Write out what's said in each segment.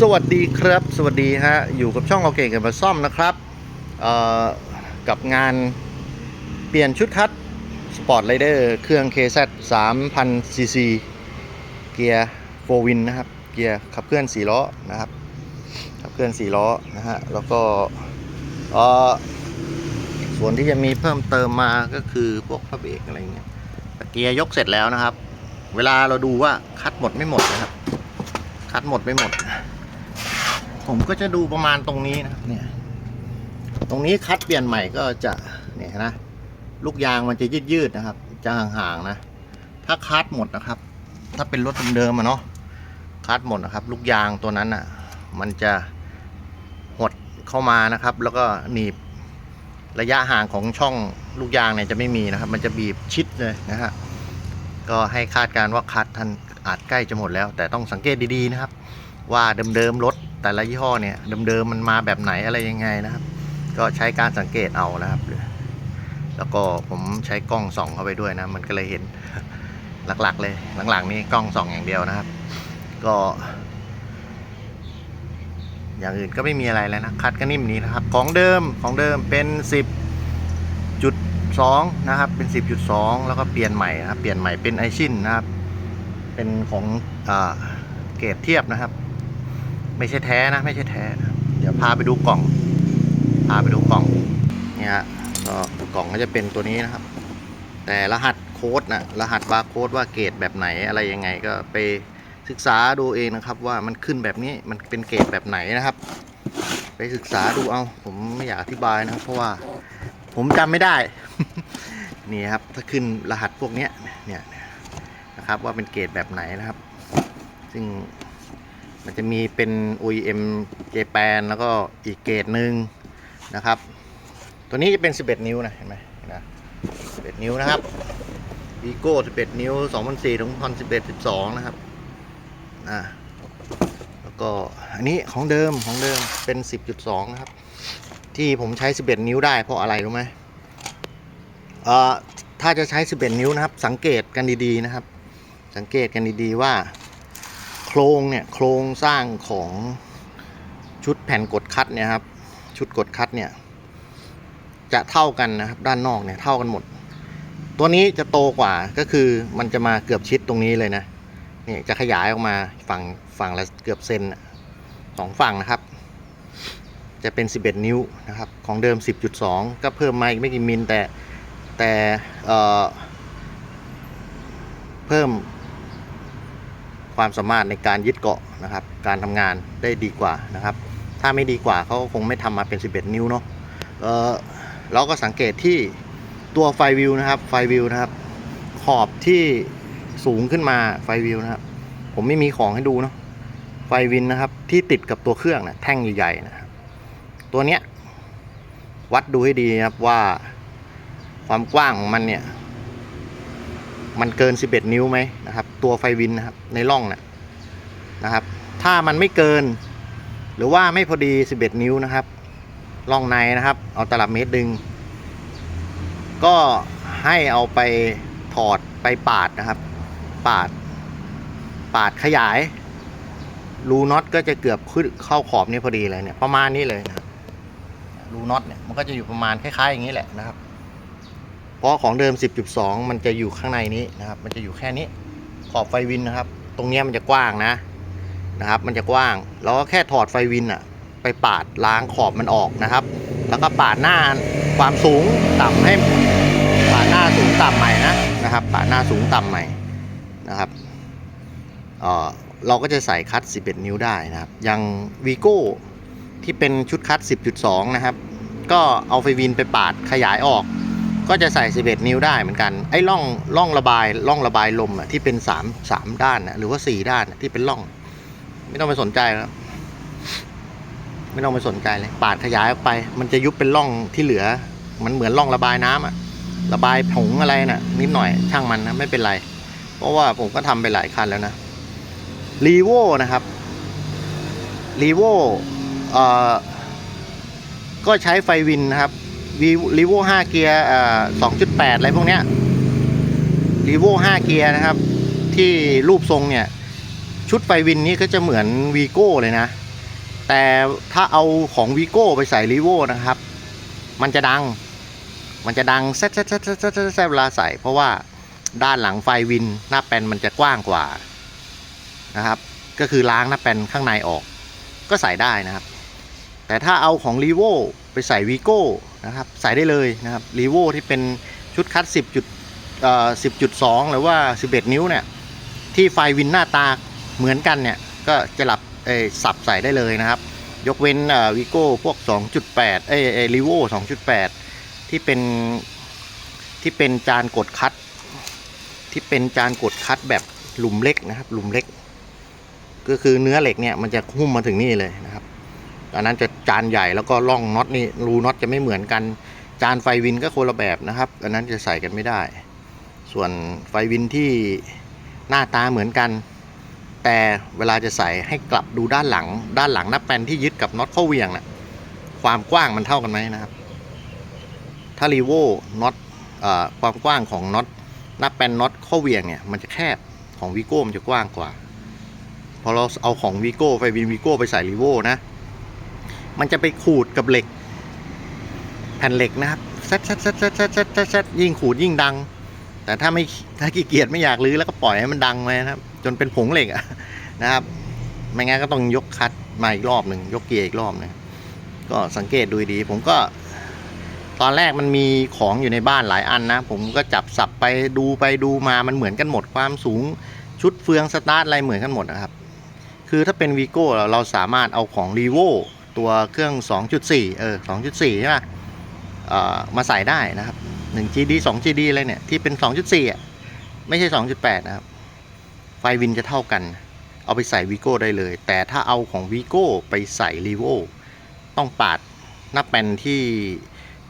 สวัสดีครับ สวัสดีฮะ อยู่กับช่องเอาเก่งกับมาซ่อมนะครับ กับงานเปลี่ยนชุดคัดสปอร์ตไรเดอร์เครื่อง KZ 3000 cc เกียร์4วินนะครับ เกียร์ขับเคลื่อน4ล้อนะครับ ขับเคลื่อน4ล้อนะฮะ แล้วก็ส่วนที่จะมีเพิ่มเติมมาก็คือพวกพระเบรกอะไรเงี้ยเกียร์ยกเสร็จแล้วนะครับ เวลาเราดูว่าคัดหมดไม่หมดนะครับคัดหมดไม่หมด ผมก็จะดูประมาณตรงนี้นะครับเนี่ยตรงนี้คัดเปลี่ยนใหม่ก็จะเนี่ยนะลูกยางมันจะยืดๆนะครับ จะห่างๆนะ ถ้าคัดหมดนะครับ ถ้าเป็นรถเดิมๆอะเนาะคัดหมดนะครับ ลูกยางตัวนั้นอะมันจะหดเข้ามานะครับ แล้วก็หนีบระยะห่างของช่องลูกยางเนี่ยจะไม่มีนะครับ มันจะบีบชิดเลยนะฮะก็ให้คาดการว่าคัดท่านอาจใกล้จะหมดแล้ว แต่ต้องสังเกตดีๆนะครับ ว่าเดิมๆรถ แต่ละยี่ห้อเนี่ยเดิมๆมันมาแบบไหนอะไรยังไงนะครับ ก็ใช้การสังเกตเอานะครับแล้วก็ผมใช้กล้องส่องเข้าไปด้วยนะ มันก็เลยเห็นหลักๆ เลยหลังๆ นี้กล้องส่องอย่างเดียวนะครับ ก็ อย่างอื่นก็ไม่มีอะไรแล้วนะคัดก็นิ่มนี้นะครับ ของเดิมของเดิมเป็น 10จุด2นะครับ เป็น 10.2 แล้วก็เปลี่ยนใหม่นะครับ เปลี่ยนใหม่เป็นไอชินนะครับ เป็นของอเกรดเทียบนะครับ ไม่ใช่แท้นะ ไม่ใช่แท้นะเดี๋ยวพาไปดูกล่อง พาไปดูกล่อง เนี่ยก็กล่องก็จะเป็นตัวนี้นะครับ แต่รหัสโค้ดนะรหัสบาร์โค้ดว่าเกรดแบบไหนอะไรยังไงก็ไปศึกษาดูเองนะครับ ว่ามันขึ้นแบบนี้มันเป็นเกรดแบบไหนนะครับ ไปศึกษาดูเอา ผมไม่อยากอธิบายนะครับ เพราะว่าผมจำไม่ได้นี่ครับถ้าขึ้นรหัสพวกเนี้ยเนี่ยนะครับว่าเป็นเกรดแบบไหนนะครับ ซึ่ง มันจะมีเป็น OEM Japan แล้วก็อีกเกรดหนึ่งนะครับ ตัวนี้จะเป็น 11 นิ้วนะเห็นไหมนะ11 นิ้วนะครับ Vigo 11 นิ้ว 2004ถึง2011 12 นะครับอ่าแล้วก็อันนี้ของเดิมของเดิมเป็น 10.2 นะครับ ที่ผมใช้ 11 นิ้วได้เพราะอะไรรู้ไหมเอ่อถ้าจะใช้ 11 นิ้วนะครับ สังเกตกันดีๆนะครับ สังเกตกันดีๆว่า โครงเนี่ยโครงสร้างของชุดแผ่นกดคัดเนี่ยครับ ชุดกดคัดเนี่ยจะเท่ากันนะครับด้านนอกเนี่ยเท่ากันหมด ตัวนี้จะโตกว่าก็คือมันจะมาเกือบชิดตรงนี้เลยนะนี่จะขยายออกมาฝั่งฝั่งละเกือบเซนสองฝั่งนะครับ จะเป็น 11 นิ้วนะครับ ของเดิม 10.2 ก็เพิ่มมาอีกไม่กี่มิลแต่แต่เอ่อเพิ่ม ความสามารถในการยึดเกาะนะครับ การทำงานได้ดีกว่านะครับ ถ้าไม่ดีกว่าเขาก็คงไม่ทำมาเป็น 11 นิ้วเนาะเออเราก็สังเกตที่ตัวไฟวิวนะครับ ไฟวิวนะครับ ขอบที่สูงขึ้นมาไฟวิวนะครับ ผมไม่มีของให้ดูเนาะไฟวินนะครับที่ติดกับตัวเครื่องนะแท่งใหญ่ๆนะครับตัวเนี้ยวัดดูให้ดีนะครับว่าความกว้างของมันเนี่ย มันเกิน 11 นิ้วไหมนะครับ ตัวไฟวินนะครับในร่องนะนะครับ ถ้ามันไม่เกิน หรือว่าไม่พอดี 11 นิ้วนะครับร่องในนะครับ เอาตลับเมตรดึง ก็ให้เอาไปถอดไปปาดนะครับ ปาด ปาดขยาย รูน็อตก็จะเกือบขึ้นเข้าขอบนี้พอดีเลยเนี่ยประมาณนี้เลยนะครับรูน็อตเนี่ยมันก็จะอยู่ประมาณคล้ายๆอย่างนี้แหละนะครับ เพราะของเดิม 10.2 มันจะอยู่ข้างในนี้นะครับ มันจะอยู่แค่นี้ ขอบไฟวินนะครับ ตรงนี้มันจะกว้างนะนะครับ มันจะกว้างเราก็แค่ถอดไฟวินอะไปปาดล้างขอบมันออกนะครับ แล้วก็ปาดหน้าความสูงต่ำให้ปาดหน้าสูงต่ำใหม่นะนะครับ ปาดหน้าสูงต่ำใหม่นะครับเออเราก็จะใส่คัด11 นิ้วได้นะครับอย่างวีโก้ที่เป็นชุดคัด10.2 นะครับ ก็เอาไฟวินไปปาดขยายออก ก็จะใส่ 11 นิ้วได้เหมือนกันไอ้ร่องร่องระบายร่องระบายลมอะที่เป็น3 3ด้านนะหรือว่า 4 ด้านที่เป็นร่อง ไม่ต้องไปสนใจแล้วไม่ต้องไปสนใจเลยปาดขยายออกไป มันจะยุบเป็นร่องที่เหลือ มันเหมือนร่องระบายน้ำอะระบายผงอะไรน่ะ นิดหน่อยช่างมันนะไม่เป็นไร เพราะว่าผมก็ทำไปหลายคันแล้วนะรีโวนะครับรีโวเอ่อก็ใช้ไฟวินนะครับ รีโว5เกียร์เอ่อ2.8อะไรพวกเนี้ยรีโว5เกียร์นะครับ ที่รูปทรงเนี่ย ชุดไฟวินนี้ก็จะเหมือนวีโก้เลยนะ แต่ถ้าเอาของวีโก้ไปใส่รีโวนะครับ มันจะดัง มันจะดังแซ่แซ่แซ่แซ่แซ่แซ่แซ่เวลาใส่ เพราะว่าด้านหลังไฟวินหน้าแปนมันจะกว้างกว่านะครับ ก็คือล้างหน้าแปนข้างในออก ก็ใส่ได้นะครับ แต่ถ้าเอาของรีโวไปใส่วีโก้ นะครับใส่ได้เลยนะครับรีโวที่เป็นชุดคัด 10จุดเอ่อ10.2 หรือว่า 11 นิ้วเนี่ยที่ไฟวินหน้าตาเหมือนกันเนี่ยก็จะหลับเอสับใส่ได้เลยนะครับ ยกเว้นวีโก้พวก 2.8 เอเอรีโว2.8 ที่เป็นที่เป็นจานกดคัด ที่เป็นจานกดคัดแบบหลุมเล็กนะครับหลุมเล็ก ก็คือเนื้อเหล็กเนี่ยมันจะหุ้มมาถึงนี่เลยนะครับ อันนั้นจะจานใหญ่แล้วก็ร่องน็อตนี่รูน็อตจะไม่เหมือนกัน จานไฟวินก็คนละแบบนะครับ อันนั้นจะใส่กันไม่ได้ ส่วนไฟวินที่หน้าตาเหมือนกัน แต่เวลาจะใส่ให้กลับดูด้านหลัง ด้านหลังหน้าแปนที่ยึดกับน็อตข้าเหวียงน่ะความกว้างมันเท่ากันไหมนะครับ ถ้ารีโวน็อตเอ่อความกว้างของน็อตหน้าแปนน็อตข้าเหวียงเนี่ยมันจะแคบของวีโก้มันจะกว้างกว่า พอเราเอาของวีโก้ไฟวินวีโก้ไปใส่รีโวนะ มันจะไปขูดกับเหล็ก แผ่นเหล็กนะครับแซดแซดแซดแซดแซดแซดแซดแซดยิ่งขูดยิ่งดัง แต่ถ้าไม่ถ้าขี้เกียจไม่อยากรื้อแล้วก็ปล่อยให้มันดังไปนะครับ จนเป็นผงเหล็กอะนะครับ ไม่งั้นก็ต้องยกคัดมาอีกรอบหนึ่งยกเกียร์อีกรอบหนึงก็สังเกตดูดี ผมก็ ตอนแรกมันมีของอยู่ในบ้านหลายอันนะ ผมก็จับสับไปดูไปดูมามันเหมือนกันหมดความสูงชุดเฟืองสตาร์ทอะไรเหมือนกันหมดนะครับ คือถ้าเป็นวีโก้เราเราสามารถเอาของรีโว ตัวเครื่อง 2.4 เออ 2.4 ใช่ไหมเอ่อมาใส่ได้นะครับ 1 GD 2 GD อะไรเนี่ย ที่เป็น 2.4 อะ ไม่ใช่ 2.8 นะครับ ไฟวินจะเท่ากัน เอาไปใส่วีโก้ได้เลย แต่ถ้าเอาของวีโก้ไปใส่รีโวต้องปาดหน้าแปนที่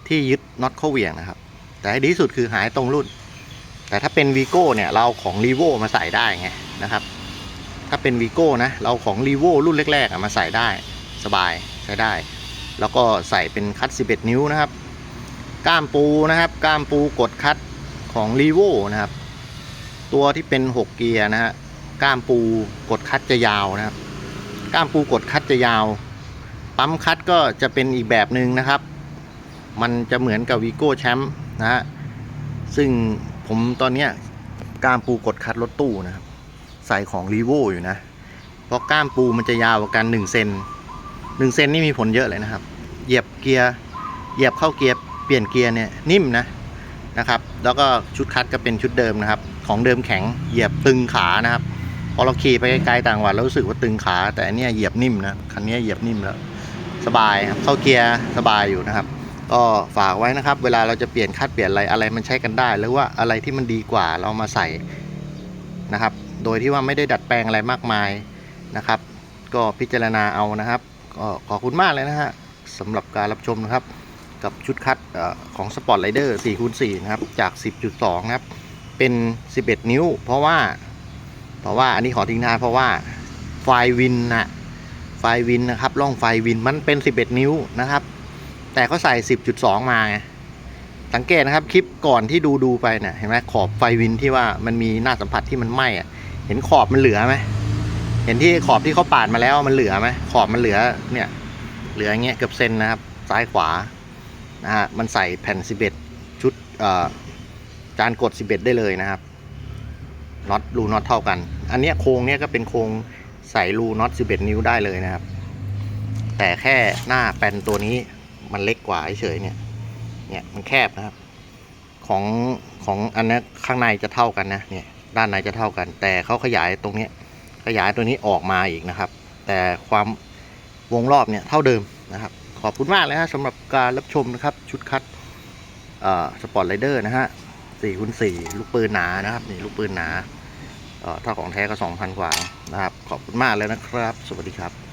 ที่ยึดน็อตเข้าเหวี่ยงนะครับ แต่ให้ดีสุดคือหายตรงรุ่น แต่ถ้าเป็นวีโก้เนี่ย เราของรีโวมาใส่ได้ไงนะครับถ้าเป็นวีโก้นะ เราของรีโวรุ่นแรกๆมาใส่ได้สบาย ช้ได้ แล้วก็ใส่เป็นคัต11 นิ้วนะครับ ก้ามปูนะครับก้ามปูกดคัดของรีโวนะครับ ตัวที่เป็น 6 เกียร์นะฮะก้ามปูกดคัดจะยาวนะครับ ก้ามปูกดคัดจะยาว ปั๊มคัดก็จะเป็นอีกแบบหนึ่งนะครับ มันจะเหมือนกับวีโก้แชมป์นะฮะซึ่งผมตอนเนี้ยก้ามปูกดคัดรถตู้นะครับ ใส่ของรีโวอยู่นะ เพราะก้ามปูมันจะยาวกว่ากัน1เซน 1เซนนี่มีผลเยอะเลยนะครับ เหยียบเกียร์ เหยียบเข้าเกียร์ เปลี่ยนเกียร์เนี่ยนิ่มนะนะครับ แล้วก็ชุดคัดก็เป็นชุดเดิมนะครับ ของเดิมแข็ง เหยียบตึงขานะครับ พอเราขี่ไปไกลๆต่างหวัดเรารู้สึกว่าตึงขา แต่อันนี้เหยียบนิ่มนะคันนี้เหยียบนิ่มแล้วสบายครับ เข้าเกียร์สบายอยู่นะครับ ก็ฝากไว้นะครับ เวลาเราจะเปลี่ยนคัดเปลี่ยนอะไรอะไรมันใช้กันได้ หรือว่าอะไรที่มันดีกว่าเรามาใส่นะครับ โดยที่ว่าไม่ได้ดัดแปลงอะไรมากมายนะครับ ก็พิจารณาเอานะครับ ก็ขอบคุณมากเลยนะฮะสำหรับการรับชมนะครับ กับชุดคัดอของ Sport Rider 4คูณ4นะครับ จาก 10.2 นะครับ เป็น 11 นิ้ว เพราะว่า เพราะว่าอันนี้ขอทิ้งท้ายเพราะว่าไฟวินนะไฟวินนะครับร่องไฟวินมันเป็น 11 นิ้วนะครับ แต่เขาใส่ 10.2 มาไงสังเกตนะครับคลิปก่อนที่ดูดูไปเนี่ยเห็นไหมขอบไฟวินที่ว่ามันมีหน้าสัมผัสที่มันไหม้อะเห็นขอบมันเหลือไหม เห็นที่ขอบที่เขาปาดมาแล้วมันเหลือไหมขอบมันเหลือเนี่ย เหลืออย่างเงี้ยเกือบเซนนะครับ ซ้ายขวานะฮะมันใส่แผ่น 11 ชุดจานกด 11 ได้เลยนะครับน็อตรูน็อตเท่ากัน อันเนี้ยโครงเนี้ยก็เป็นโครงใส่รูน็อต 11 นิ้วได้เลยนะครับ แต่แค่หน้าแปนตัวนี้มันเล็กกว่าเฉยเนี่ย เนี่ยมันแคบนะครับ ของของอันนี้ข้างในจะเท่ากันนะเนี่ยด้านในจะเท่ากัน แต่เขาขยายตรงเนี้ย ขยายตัวนี้ออกมาอีกนะครับ แต่ความวงรอบเนี่ยเท่าเดิมนะครับ ขอบคุณมากเลยฮะสำหรับการรับชมนะครับ ชุดคัดสปอร์ตไรเดอร์นะฮะสี่คูณสี่ลูกปืนหนานะครับนี่ลูกปืนหนาเอ่อถ้าของแท้ก็สองพันกว่านะครับ ขอบคุณมากเลยนะครับ สวัสดีครับ